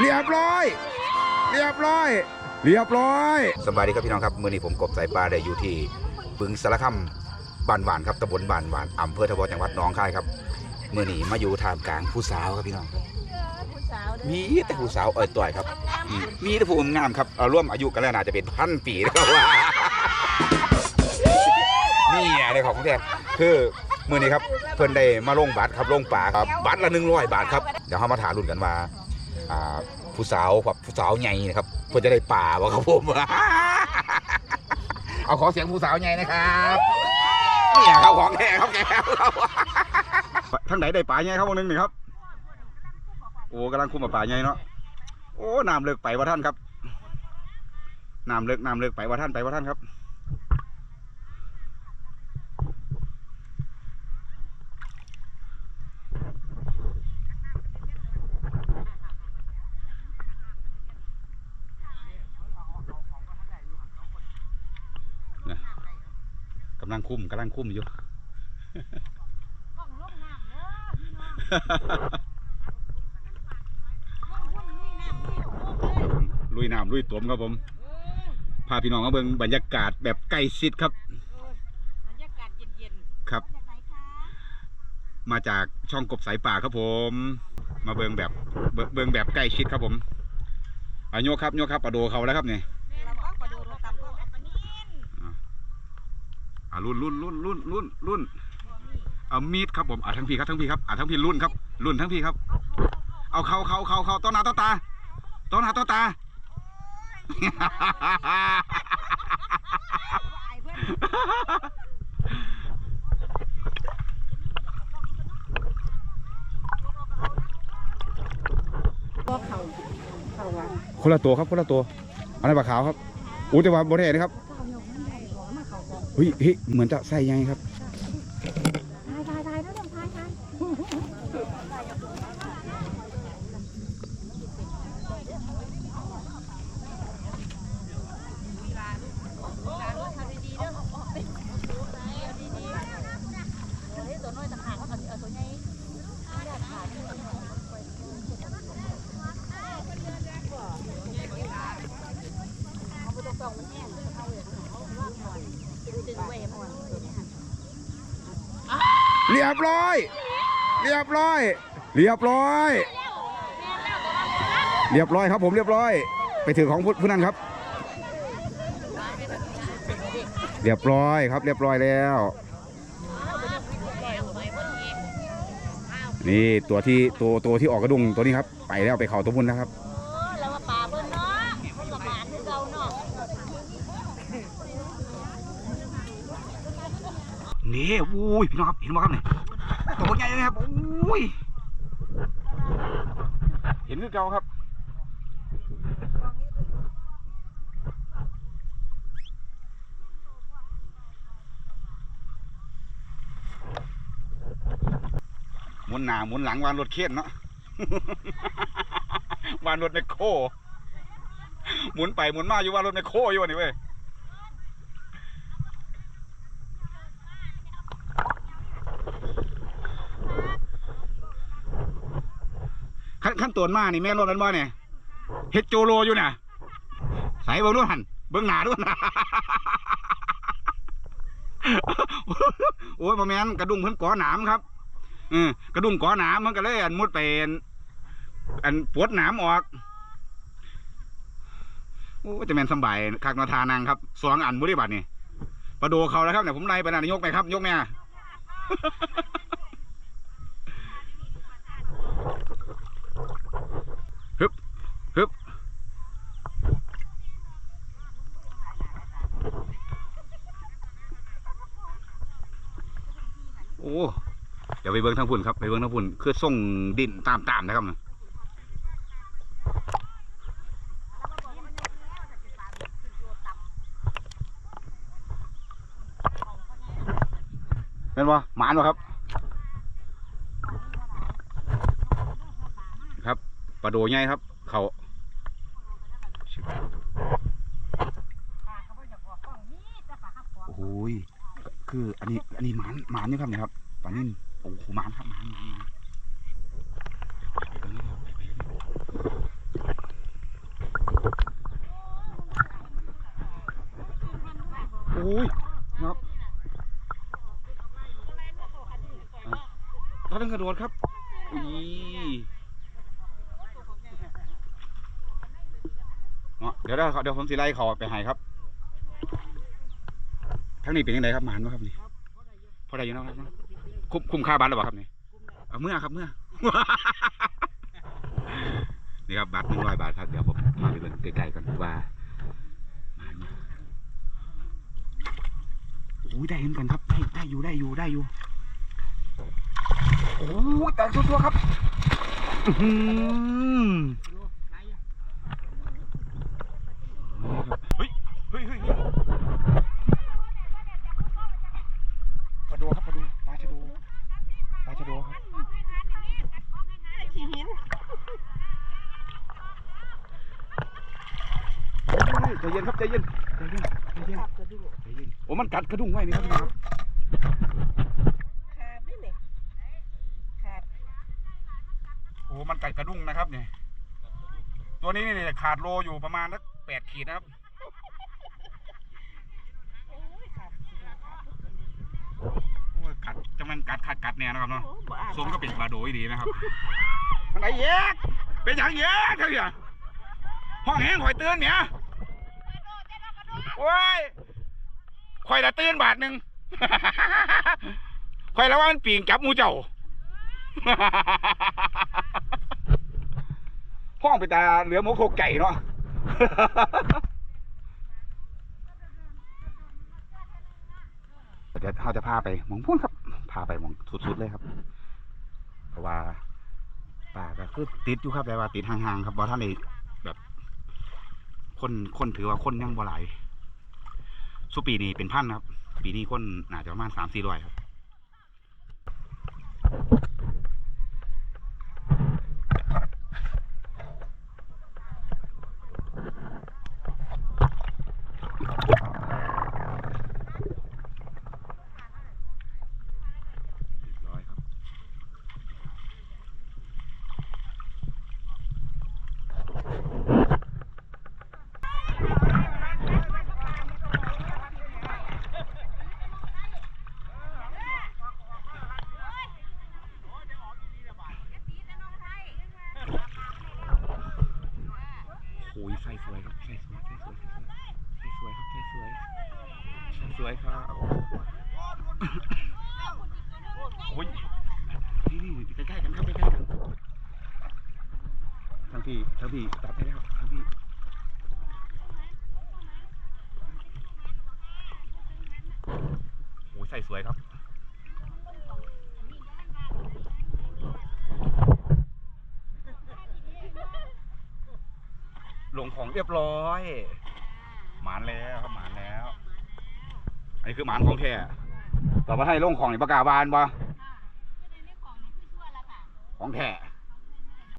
เรียบร้อย เรียบร้อย เรียบร้อย สบายดีครับพี่น้องครับ มื้อนี้ผมกบสายปลาได้อยู่ที่บึงสารคามบ้านหวานครับตำบลบ้านหวานอำเภอทบจังหวัดหนองคายครับ มื้อนี้มาอยู่ท่ามกลางผู้สาวครับพี่น้องครับผู้สาวเด้อมีแต่ผู้สาวอ่อยต่อยครับอืมมีแต่ผู้งามครับเอาร่วมอายุกันแล้วน่าจะเป็นพันปีนะครับว่านี่ไงในของแท้คือมื้อนี้ครับเพิ่นได้มาลงบัตรครับลงป่าครับบัตรละ100บาทครับเดี๋ยวเฮามาถามรุ่นกันว่า อ่าผู้สาวครับผู้สาวใหญ่นะครับเพิ่นจะได้ป่าบ่ครับผม เอาขอเสียงผู้สาวใหญ่นะครับเนี่ยครับของแท้ครับแกทั้งไหนได้ป่าใหญ่ครับวงหนึงนี่ครับโอ้กำลังคุมมป่าใหญ่เนาะโอ้น้ำเลิกไปว่าท่านครับน้ำเลิกน้ำเลิกไปว่าท่านไปว่าท่านครับำลังคุ้มกำลังคุ้มอยู่ลุยน้ำลุยตวมครับผมพาพี่น้องมาเบิ่งบรรยากาศแบบใกล้ชิดครับบรรยากาศเย็นๆครับ มาจากช่องกบสายป่าครับผม มาเบิ่งแบบเบิ่งแบบใกล้ชิดครับผมอโยครับโยครับปลาโดเขาแล้วครับเนี่ย เราก็กระโดดลงตามก็ปลานิ่น อ่ารุ่นรุ่นรุ่นรุ่นรุ่นรุ่นเอามีดครับผมอ่าทั้งพี่ครับทั้งพี่ครับอ่าทั้งพี่รุ่นครับรุ่นทั้งพี่ครับ เอาเขาเขาเขาเขาต้นหน้าต้นตาต้นหน้าต้นตาคนละตัวครับคนละตัวอันนั้ปลาขาวครับอู้แต่ว่าโบแท้นะครับ เฮ้ยเฮ้ยเหมือนจะใส่ยังไงครับ ทายทายทายแล้วลงทายทาย เรียบร้อย เรียบร้อย เรียบร้อย เรียบร้อยครับผมเรียบร้อย ไปถือของผู้นั้นครับ เรียบร้อยครับ เรียบร้อยแล้ว นี่ตัวที่ตัวตัวที่ออกกระดุงตัวนี้ครับ ไปแล้วไปเข่าตัวพุ่นนะครับ แล้วว่าป่าเพิ่นเนาะเพิ่นกับหลานคือเก่าเนาะ นี่ อุ้ยพี่น้องครับเห็นไหมครับเนี่ยตัวใหญ่เลยครับอุ้ยเห็นคือเก่าครับหมุนหน้าหมุนหลังวานรถเข็นเนาะวานรถในโคหมุนไปหมุนมาอยู่วานรถในโคอยู่วนี่เว้ย ขั้นขั้นตวนมานี่แม่รถมันบ่เนี่ยเฮ็ดโจโลอยู่น่ะใส่เบิ่งด้วยหันเบิ่งหน้าด้วยนะโอ้ยบ่แม่นกระดุมเพิ่นก่อหนามครับเออกระดุมก่อหนามมันก็เลยอันมุดไปอันอันปวดหนามออกโอ้ยจะแม่นสบายคักนาทานังครับสองอันบ่ได้บัดนี่ประโดเขาแล้วครับเนี่ยผมไล่ไปนั่นยกไปครับ ยกแม่ ฮึบฮึบโอ้เดี๋ยวไปเบิ้งทางพุ่นครับ ไปเบิ้งทางพุ่นคือส่งดินตามตามนะครับนะเป็นวะหมานวะครับ ลาโดใหญ่ครับ เขาโอ้ยคืออันนี้อันนี้มานมานนี่ครับนี่ครับปลานิ่มโอ้โหมานครับหมานมานโอ้ยครับถ้าเป็นกระโดดครับอุ้ย เดี๋ยวเดี๋ยวเดี๋ยวผมสิไล่เขาไปให้ครับทั้งนี้เป็นยังไงครับมานวะครับนี่พอได้อยู่เนาะครับเนาะคุ้มคุ้มค่าบัตรหรือเปล่าครับนี่เอาเมื่อครับเมื่อ นี่ครับบัตรหนึ่งร้อยบาทครับเดี๋ยวผมพาไปเบิ่งใกล้ๆกันว่ามานบ่โอ้ยได้เห็นกันครับได้ได้อยู่ได้อยู่ได้อยู่โอ้ยแตกชัวร์ๆครับอื้อหือเฮ้ยเฮ้ยเฮ้ยเฮ้ยปลาโดครับปลาโดปลาชะโดปลาชะโดครับเฮ้ ยใจเย็นครับใจเย็นใจเย็นใจเย็นใจเย็นโอ้มันกัดกระดุมไว้นี่ครับพี่น้องครับขาดนี่นี่ขาดโอ้มันกัดกระดุ้งนะครับเนี่ยตัวนี้เนี่ยขาดโลอยู่ประมาณสักแปดขีดนะครับโอ้ยขาดโอ้ยกัดจะมันกัดขาดกัดเนี่ยนะครับเนาะโอ้บ่อาบสมก็เป็นปลาโดยดีนะครับมันไหนเยกเป็นอย่างเยกเท่าไหร่ห้องแห้งข่อยตื่นเนี่ย โอ้ยข่อยละตื่นบาทหนึ่งข่อยละว่ามันปีงจับมูเจ้าห้องไปตาเหลือหมูโคกไก่เนาะเดี๋ยวเราจะพาไปมองพุ่นครับ พาไปมองสุดๆเลยครับ เพราะว่าป่าก็คือติดอยู่ครับแต่ว่าติดห่างๆครับว่ท่านได้แบบ คนคนถือว่าคนยังบ่หลาย สุปีนี้เป็นพันครับ ปีนี้คนน่าจะประมาณสามสี่ร้อยครับ โอ้ยไฟสวยครับไฟสวยไฟสวยไฟสวยไฟสวยครับไฟสวยไฟสวยครับโอ้ยนี่นี่ใกล้ๆกันครับใกล้ๆกันทั้งพี่ทั้งพี่ตัดให้แล้วทั้งพี่โอ้ยใส่สวยครับ งของเรียบร้อย หมานแล้วครับหมานแล้ว อันนี้คือหมานของแท้ต่อมาให้ลงของในประกาศบานบ่ของแท้